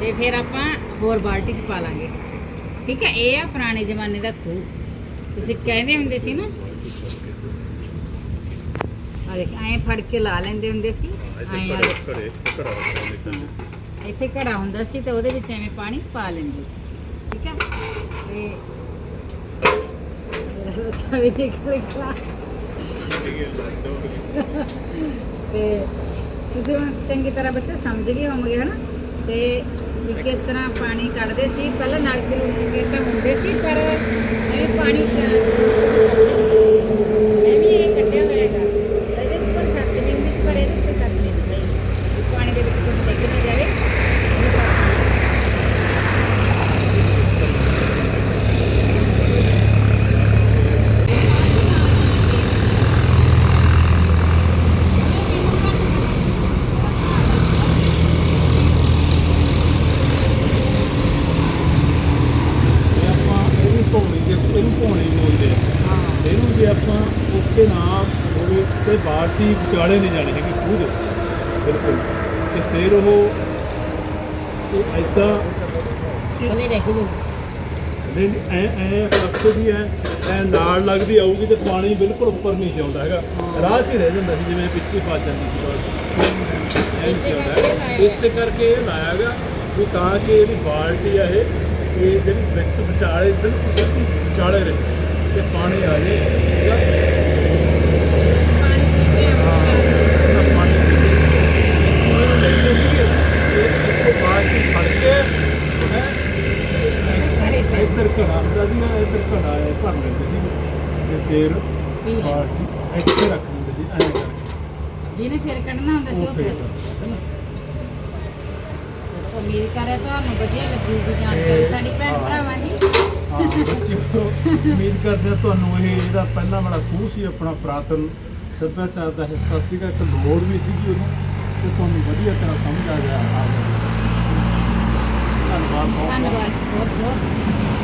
ਤੇ ਫਿਰ ਆਪਾਂ ਹੋਰ ਬਾਲਟੀ 'ਚ ਪਾ ਲਾਂਗੇ। ਠੀਕ ਹੈ ਇਹ ਆ ਪੁਰਾਣੇ ਜ਼ਮਾਨੇ ਦਾ ਖੂਹ। ਤੁਸੀਂ ਕਹਿੰਦੇ ਹੁੰਦੇ ਸੀ ਨਾ ਆ ਦੇਖ ਐਂ ਫੜ ਕੇ ਲਾ ਲੈਂਦੇ ਹੁੰਦੇ ਸੀ ਐਂ ਆ ਘੜੇ ਇੱਥੇ ਘੜਾ ਹੁੰਦਾ ਸੀ ਤੇ ਉਹਦੇ ਵਿੱਚ ਐਵੇਂ ਪਾਣੀ ਪਾ ਲੈਂਦੇ ਸੀ। ਠੀਕ ਹੈ ਤੇ ਰਸਾ ਵੀ ਨਿਕਲ ਗਿਆ। ਤੇ ਤੁਸੀਂ ਹੁਣ ਚੰਗੀ ਤਰ੍ਹਾਂ ਬੱਚੇ ਸਮਝ ਗਏ ਹੋਵੋਗੇ, ਹਨਾ? ਤੇ ਵੀ ਕਿਸ ਤਰ੍ਹਾਂ ਪਾਣੀ ਕੱਢਦੇ ਸੀ। ਪਹਿਲਾਂ ਨਲਕੇ ਲੁਕੇ ਤਾਂ ਹੁੰਦੇ ਸੀ, ਪਰ ਐਵੇਂ ਪਾਣੀ ਚ- ਮੈਂ ਵੀ ਇਹ ਕੱਢਿਆ ਹੋਇਆ ਹੈਗਾ ਇਹਦੇ ਉੱਪਰ ਛੱਤ ਨਹੀਂ ਹੁੰਦੀ ਸੀ ਪਰ ਇਹਦੇ ਉੱਤੇ ਛੱਤ ਨਹੀਂ ਹੁੰਦੀ ਸੀ ਵੀ ਪਾਣੀ ਦੇ ਵਿੱਚ ਕੁਝ ਡਿੱਗ ਨਾ ਜਾਵੇ ਇਹ ਛੱਤ ਇਹ ਆਪਾਂ ਇਹਨੂੰ ਧੋਣੀ ਦੇ ਇਹਨੂੰ ਧੋਣੀ ਬੋਲਦੇ ਆ। ਹਾਂ। ਇਹਨੂੰ ਜੇ ਆਪਾਂ ਉੱਤੇ ਨਾ ਹੋਵੇ ਤੇ ਬਾਲਟੀ ਵਿਚਾਲੇ ਨਹੀਂ ਜਾਣੀ ਹੈਗੀ ਖੂਹ ਦੇ। ਬਿਲਕੁਲ। ਤੇ ਫਿਰ ਉਹ ਉਹ ਐਦਾਂ ਥੱਲੇ ਡਿੱਗ ਜੂ ਨਹੀਂ ਐ ਐ ਪਾਸੇ ਦੀ ਐ ਐ ਨਾਲ ਲੱਗਦੀ ਆਊਗੀ ਤੇ ਪਾਣੀ ਬਿਲਕੁਲ ਉੱਪਰ ਨਹੀਂ ਜਾਉਂਦਾ ਹੈਗਾ। ਰਾਹ 'ਚ ਹੀ ਰਹਿ ਜਾਂਦਾ ਸੀ ਜਿਵੇਂ ਪਿੱਛੇ ਪਾ ਜਾਂਦੀ ਸੀ ਬਾਲਟੀ ਇਸੇ ਜਾਂਦਾ ਕਰਕੇ। ਲਾਇਆ ਇਸੇ ਕਰਕੇ ਇਹ ਲਾਇਆ ਗਿਆ ਵੀ ਤਾਂ ਕਿ ਇਹਦੀ ਬਾਲਟੀ ਆ ਇਹ ਇਹ ਜਿਹੜੀ ਵਿੱਚ ਵਿਚਾਲੇ ਬਿਲਕੁਲ ਸਿੱਧੀ ਵਿਚਾਲੇ ਰਹੇ ਤੇ ਪਾਣੀ ਆ ਜੇ। ਇੱਧਰ ਘੜਾ ਹੁੰਦਾ ਸੀ ਇੱਧਰ ਘੜਾ ਹੈ ਭਰ ਲੈਂਦੇ ਸੀ ਤੇ ਫਿਰ ਪੀ ਲੈ। ਬਾਲਟੀ ਇੱਥੇ ਰੱਖ ਦਿੰਦੇ ਸੀ ਐਂ ਕਰਕੇ। ਜਿਹਨੇ ਫਿਰ ਕੱਢਣਾ ਹੁੰਦਾ ਸੀ ਉਹ ਫਿਰ ਉਮੀਦ ਕਰਿਆ ਤੁਹਾਨੂੰ ਵਧੀਆ ਲੱਗੂਗੀ ਜਾਣਕਾਰੀ। ਤੇ- ਸਾਡੀ ਭੈਣ ਹਾਂ। ਭਰਾਵਾਂ ਦੀ। ਹਾਂ ਬੱਚਿਓ ਉਮੀਦ ਕਰਦੇ ਹਾਂ ਤੁਹਾਨੂੰ ਇਹ ਜਿਹੜਾ ਪਹਿਲਾਂ ਵਾਲਾ ਖੂਹ ਸੀ ਆਪਣਾ ਪੁਰਾਤਨ ਸੱਭਿਆਚਾਰ ਦਾ ਹਿੱਸਾ ਸੀਗਾ ਇੱਕ ਲੋੜ ਵੀ ਸੀਗੀ ਉਹਨੂੰ ਤੇ ਤੁਹਾਨੂੰ ਵਧੀਆ ਤਰ੍ਹਾਂ ਸਮਝ ਆ ਗਿਆ। ਬਹੁਤ ਧੰਨਵਾਦ ਬਹੁਤ ਬਹੁਤ।